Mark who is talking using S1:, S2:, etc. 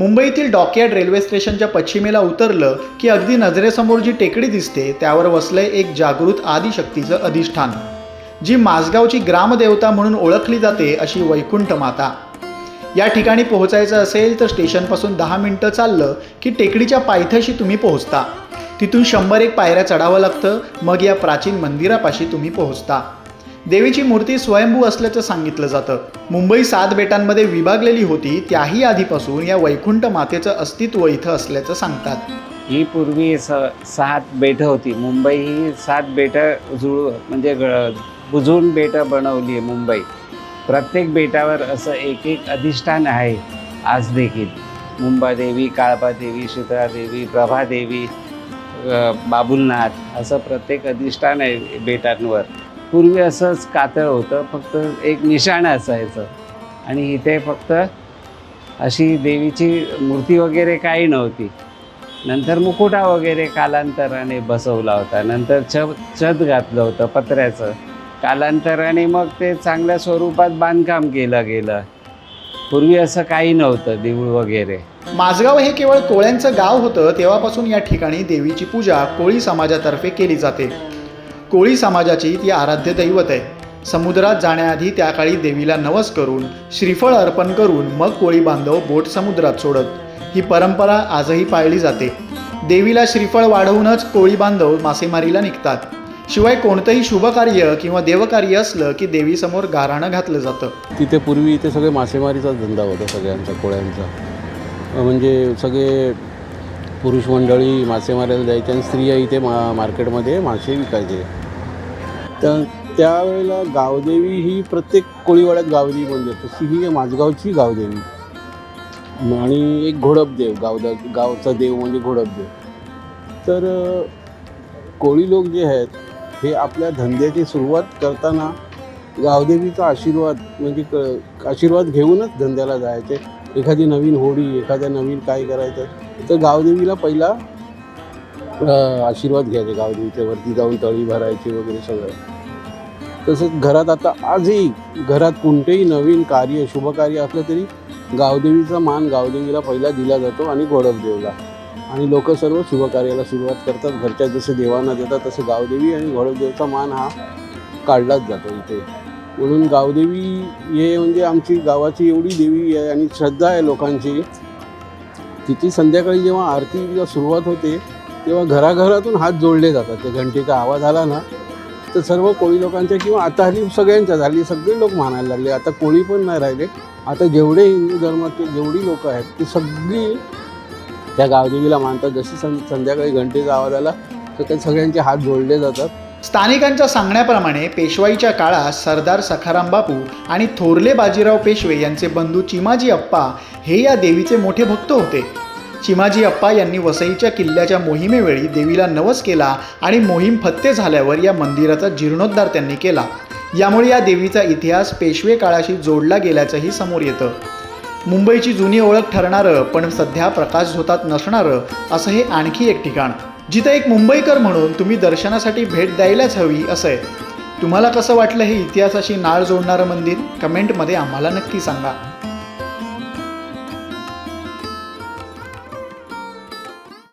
S1: मुंबईतील dockyard railway स्टेशनच्या पश्चिमेला उतरलं की अगदी नजरेसमोर जी टेकडी दिसते त्यावर वसलंय एक जागृत आदिशक्तीचं अधिष्ठान जी माझगावची ग्रामदेवता म्हणून ओळखली जाते अशी वैकुंठ माता. या ठिकाणी पोहोचायचं असेल तर स्टेशनपासून दहा मिनटं चाललं की टेकडीच्या पायथ्याशी तुम्ही पोहोचता. तिथून शंभर एक पायऱ्या चढावं लागतं मग या प्राचीन मंदिरापाशी तुम्ही पोहोचता. देवीची मूर्ती स्वयंभू असल्याचं सांगितलं जातं. मुंबई सात बेटांमध्ये विभागलेली होती त्याही आधीपासून या वैकुंठ मातेचं अस्तित्व इथं असल्याचं सांगतात.
S2: ही पूर्वी स सात बेटं होती. मुंबई ही सात बेटं जुळू म्हणजे ग- बेटं बनवली आहे मुंबई. प्रत्येक बेटावर असं एक एक अधिष्ठान आहे आज देखील. मुंबादेवी काळबादेवी शीतळादेवी प्रभादेवी बाबुलनाथ असं प्रत्येक अधिष्ठान आहे बेटांवर. पूर्वी असंच कातळ होतं फक्त एक निशाण असायचं. आणि इथे फक्त अशी देवीची मूर्ती वगैरे काही नव्हती. नंतर मुकुटा वगैरे कालांतराने बसवला होता. नंतर छ छत घातलं होतं पत्र्याचं. कालांतराने मग ते चांगल्या स्वरूपात बांधकाम केलं गेलं. पूर्वी असं काही नव्हतं देऊळ वगैरे.
S1: माझगाव हे केवळ कोळ्यांचं गाव होतं तेव्हापासून या ठिकाणी देवीची पूजा कोळी समाजातर्फे केली जाते. कोळी समाजाची ती आराध्य दैवत आहे. समुद्रात जाण्याआधी त्या काळी देवीला नवस करून श्रीफळ अर्पण करून मग कोळी बांधव बोट समुद्रात सोडत. ही परंपरा आजही पाळली जाते. देवीला श्रीफळ वाढवूनच कोळी बांधव मासेमारीला निघतात. शिवाय कोणतंही शुभकार्य किंवा देवकार्य असलं की देवीसमोर गाराणं घातलं जातं.
S3: तिथे पूर्वी इथे सगळे मासेमारीचाच धंदा होता सगळ्यांचा कोळ्यांचा. म्हणजे सगळे पुरुष मंडळी मासेमारीला जायचे आणि स्त्रिया इथे मा मार्केटमध्ये मासे विकायचे. तर त्यावेळेला गावदेवी ही प्रत्येक कोळीवाड्यात गावदेवी म्हणजे तशी ही माझगावची गावदेवी. आणि एक घोडपदेव गावदा गावचा देव म्हणजे घोडपदेव. तर कोळी लोक जे आहेत हे आपल्या धंद्याची सुरुवात करताना गावदेवीचा आशीर्वाद म्हणजे क आशीर्वाद घेऊनच धंद्याला जायचे. एखादी नवीन होडी एखाद्या नवीन काय करायचं तर गावदेवीला पहिला आशीर्वाद घ्यायचे गावदेवीच्या वरती जाऊन तळी भरायची वगैरे सगळं. तसंच घरात आता आजही घरात कोणतेही नवीन कार्य शुभकार्य असलं तरी गावदेवीचा मान गावदेवीला पहिला दिला जातो आणि गोडपदेवला आणि लोक सर्व शुभकार्याला सुरुवात करतात. घरच्या जसं देवांना देतात तसं गावदेवी आणि गोडपदेवचा मान हा काढलाच जातो इथे. म्हणून गावदेवी हे म्हणजे आमची गावाची एवढी देवी आहे आणि श्रद्धा आहे लोकांची. तिची संध्याकाळी जेव्हा आरतीला सुरुवात होते तेव्हा घराघरातून हात जोडले जातात. त्या घंटेचा आवाज आला ना तर सर्व कोळी लोकांच्या किंवा आता हल्ली सगळ्यांच्या झाली सगळे लोक मानायला लागले आता कोळी पण नाही राहिले. आता जेवढे हिंदू धर्माचे जेवढी लोक आहेत ती सगळी त्या गावदेवीला मानतात. जशी सं संध्याकाळी घंटेचा आवाज आला तर त्या सगळ्यांचे हात जोडले जातात.
S1: स्थानिकांच्या सांगण्याप्रमाणे पेशवाईच्या काळात सरदार सखाराम बापू आणि थोरले बाजीराव पेशवे यांचे बंधू चिमाजी अप्पा हे या देवीचे मोठे भक्त होते. चिमाजी अप्पा यांनी वसईच्या किल्ल्याच्या मोहिमेवेळी देवीला नवस केला आणि मोहीम फत्ते झाल्यावर या मंदिराचा जीर्णोद्धार त्यांनी केला. यामुळे या देवीचा इतिहास पेशवे काळाशी जोडला गेल्याचंही समोर येतं. मुंबईची जुनी ओळख ठरणारं पण सध्या प्रकाश झोतात नसणारं असं हे आणखी एक ठिकाण. जिथं एक मुंबईकर म्हणून तुम्ही दर्शनासाठी भेट द्यायलाच हवी असं आहे. तुम्हाला कसं वाटलं हे इतिहासाशी नाळ जोडणारं मंदिर? कमेंटमध्ये आम्हाला नक्की सांगा.